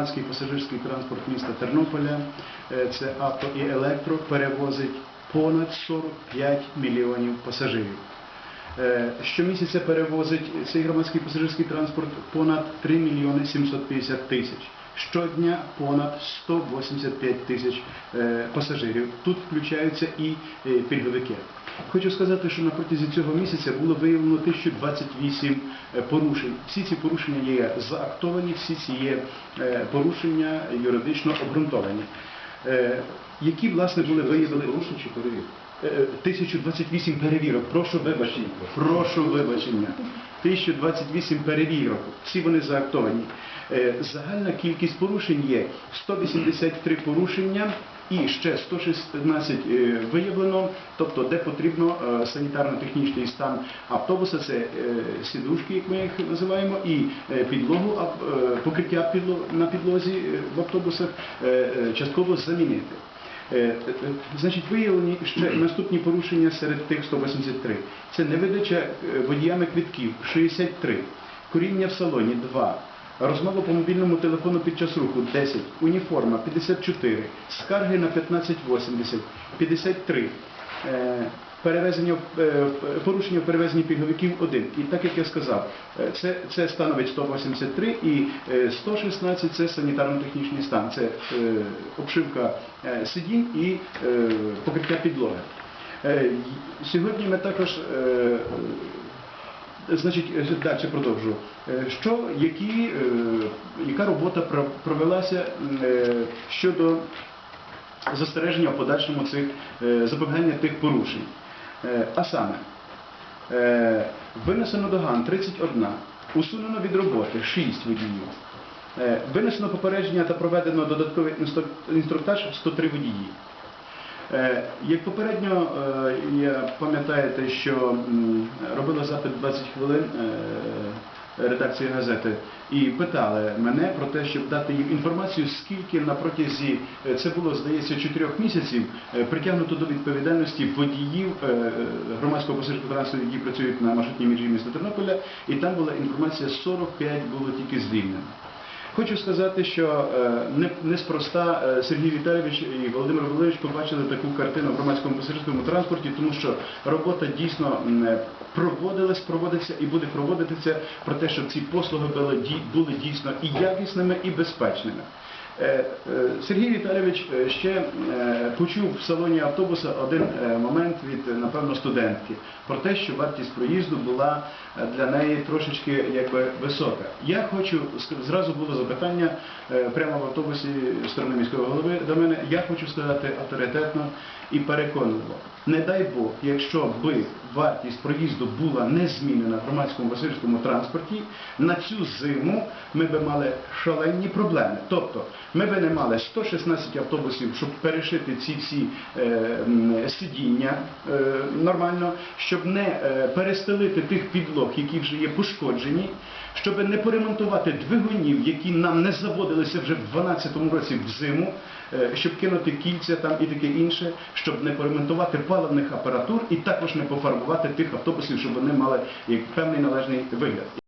Громадський пасажирський транспорт міста Тернополя, е, це авто і електро, перевозить понад 45 мільйонів пасажирів. Е, Щомісяця перевозить цей громадський пасажирський транспорт понад 3 мільйони 750 тисяч. Щодня понад 185 тисяч е, пасажирів. Тут включаються і пільговики. Хочу сказати, що на протязі цього місяця було виявлено 1028 е, порушень. Всі ці порушення є заактовані, всі ці є е, порушення юридично обґрунтовані. Е, Які, власне, були виявлені Порушень чи перевірки? Е, 1028 перевірок. Прошу вибачення. Прошу вибачення. 1028 перевірок. Всі вони заактовані. Загальна кількість порушень є 183 порушення і ще 116 е, виявлено, тобто де потрібно е, санітарно-технічний стан автобуса, це е, сідушки, як ми їх називаємо, і підлогу, покриття на підлозі в автобусах частково замінити. Значить, виявлені ще наступні порушення серед тих 183. Це невидача водіями квитків 63, куріння в салоні 2, розмова по мобільному телефону під час руху 10, уніформа 54, скарги на 1580, 53. е, Перевезення е, порушення в перевезенні пільговиків 1. І так як я сказав, е, це, це становить 183 і е, 116 це санітарно-технічний стан. Це обшивка сидінь і покриття підлоги. Сьогодні ми також Значить, е, далі продовжу. Е, Що, які, е, яка робота провелася е, щодо застереження в подальшому цих е, запобігання тих порушень? Е, А саме, е, винесено доган 31, усунено від роботи 6 водіїв. Е, Винесено попередження та проведено додатковий інструктаж 103 водії. Е, Як попередньо, е, пам'ятаєте, що робила запит 20 хвилин е, редакції газети і питали мене про те, щоб дати їм інформацію, скільки на протязі, це було, здається, 4 місяців, притягнуто до відповідальності водіїв громадського пасажирського транспорту, які працюють на маршрутній межі міста Тернополя, і там була інформація, 45 було тільки звільнено. Хочу сказати, що е, не- неспроста е, Сергій Віталійович і Володимир Володимирович побачили таку картину в громадському пасажирському транспорті, тому що робота дійсно е, проводилась, проводиться і буде проводитися про те, щоб ці послуги були дійсно і якісними, і безпечними. Е, е, Сергій Віталійович е, ще почув в салоні автобуса один момент від, напевно, студентки про те, що вартість проїзду була для неї трошечки якби висока. Я хочу зразу було запитання прямо в автобусі сторони міського голови до мене. Я хочу сказати авторитетно і переконливо. Не дай Бог, якщо би вартість проїзду була не змінена в громадському пасажирському транспорті, на цю зиму ми би мали шалені проблеми. Тобто ми би не мали 116 автобусів, щоб перешити ці всі е, сидіння е, нормально, щоб не е, перестелити тих підлог, які вже є пошкоджені, щоб не поремонтувати двигунів, які нам не заводилися вже в 2012 році в зиму, щоб кинути кільця там і таке інше, щоб не поремонтувати паливних апаратур і також не пофарбувати тих автобусів, щоб вони мали певний належний вигляд.